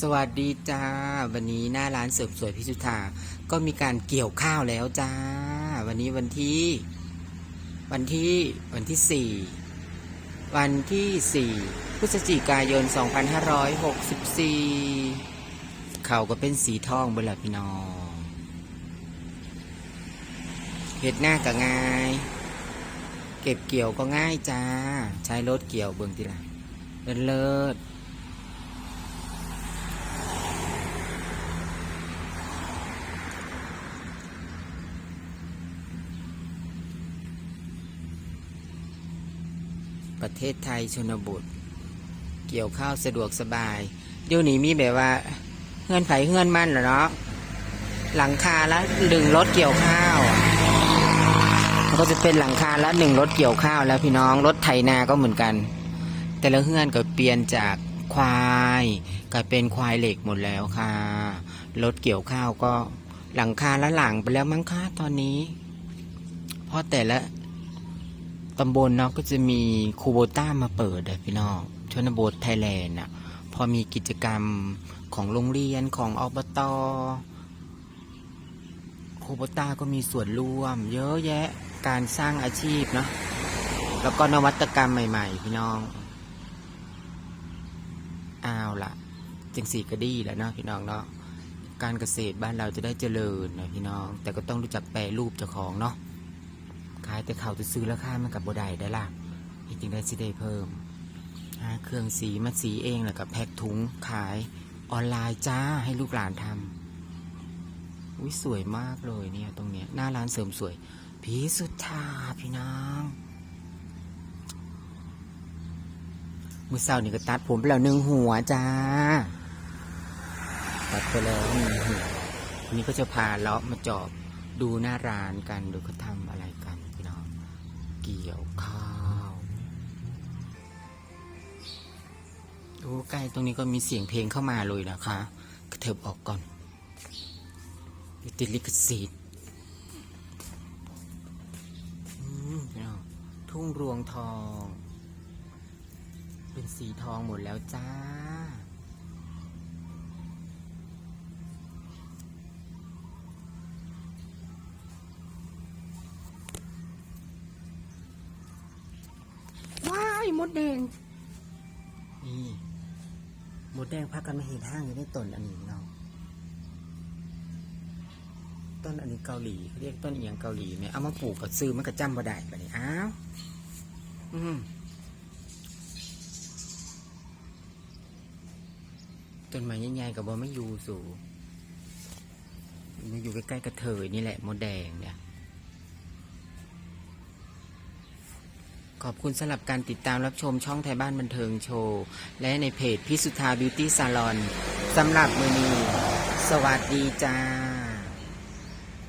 สวัสดีจ้า วันนี้หน้าร้านเสริมสวยพิสุธาก็มีการเกี่ยวข้าวแล้วจ้า วันนี้วันที่ วันที่วันที่สี่วันที่สี่พฤศจิกายน 2564 เขาก็เป็นสีทองเบลาพี่น้องเห็ดหน้าก็ง่าย เก็บเกี่ยวก็ง่ายจ้า ใช้รถเกี่ยวเบิ่งทีละเลิศเลิศ ประเทศไทยชนบท เกี่ยวข้าวสะดวกสบาย เดี๋ยวนี้มีแบบว่าเงื่อนไขเงื่อนมั่นเหรอเนาะหลังคาละหนึ่งรถเกี่ยวข้าวมันก็จะเป็นหลังคาละหนึ่งรถเกี่ยวข้าวแล้วพี่น้องรถไถนาก็เหมือนกัน แต่ละเฮือนก็เปลี่ยนจากควายกลายเป็นควายเหล็กหมดแล้วค่ะรถเกี่ยวข้าวก็หลังคาละหลังไปแล้วมั้งคะตอนนี้ เพราะแต่ละำบลเนาะก็จะมีคูโบต้ามาเปิดพี่น้องชนบทไทยแลนด์อะพอมีกิจกรรมของโรงเรียนของอบตคูโบต้าก็มีส่วนร่วม เยอะแยะการสร้างอาชีพเนาะแล้วก็นวัตกรรมใหม่ ๆ พี่น้องอ้าวละจังสีก็ดีแหล้วเนาะพี่น้องเนาะการเกษตรบ้านเราจะได้เจริญนะพี่น้อง แต่ก็ต้องรู้จักแปรรูปเจ้าของเนาะ ขายแต่เขาจะซื้อราคามันกับบได้ได้ล่ะจริงได้สิได้เพิ่มหาเครื่องสีมาสีเองแล้วก็แพ็คถุงขายออนไลน์จ้าให้ลูกหลานทำอุ้ยสวยมากเลยเนี่ยตรงเนี้ยหน้าร้านเสริมสวยพีสุดทธาพี่น้องมือเศร้านี่ก็ตัดผมไปแล้วหนึ่งหัวจ้า ตัดไปแล้วหนึ่งหัวนี่ก็จะพาเลาะมาจอบดูหน้าร้านกันดูเขาทำอะไรกัน เกี่ยวข้าวโอ้ใกล้ตรงนี้ก็มีเสียงเพลงเข้ามาเลยนะคะกระเถิบออกก่อนติดลิขสิทธิ์ทุ่งรวงทอง เป็นสีทองหมดแล้วจ้า ว้าย มดแดง นี่มดแดงพากันมาเห็นห้างอยู่ในต้นอันนี้เนาะต้นอันนี้เกาหลีเรียกต้นเอียงเกาหลีเนี่ยเอามาปลูกกับซื้อมันก็จำบ่ได้ปะเนี่ยอ้าวอืมต้นไม้ใหญ่ๆกับบ่ไม่อยู่สู่มันอยู่ใกล้ๆกระเทยนี่แหละมดแดงเนี่ย ขอบคุณสำหรับการติดตามรับชมช่องไทยบ้านบันเทิงโชว์ และในเพจพิสุทธาบิวตี้ซาลอนสำหรับมือนีสวัสดีจ้า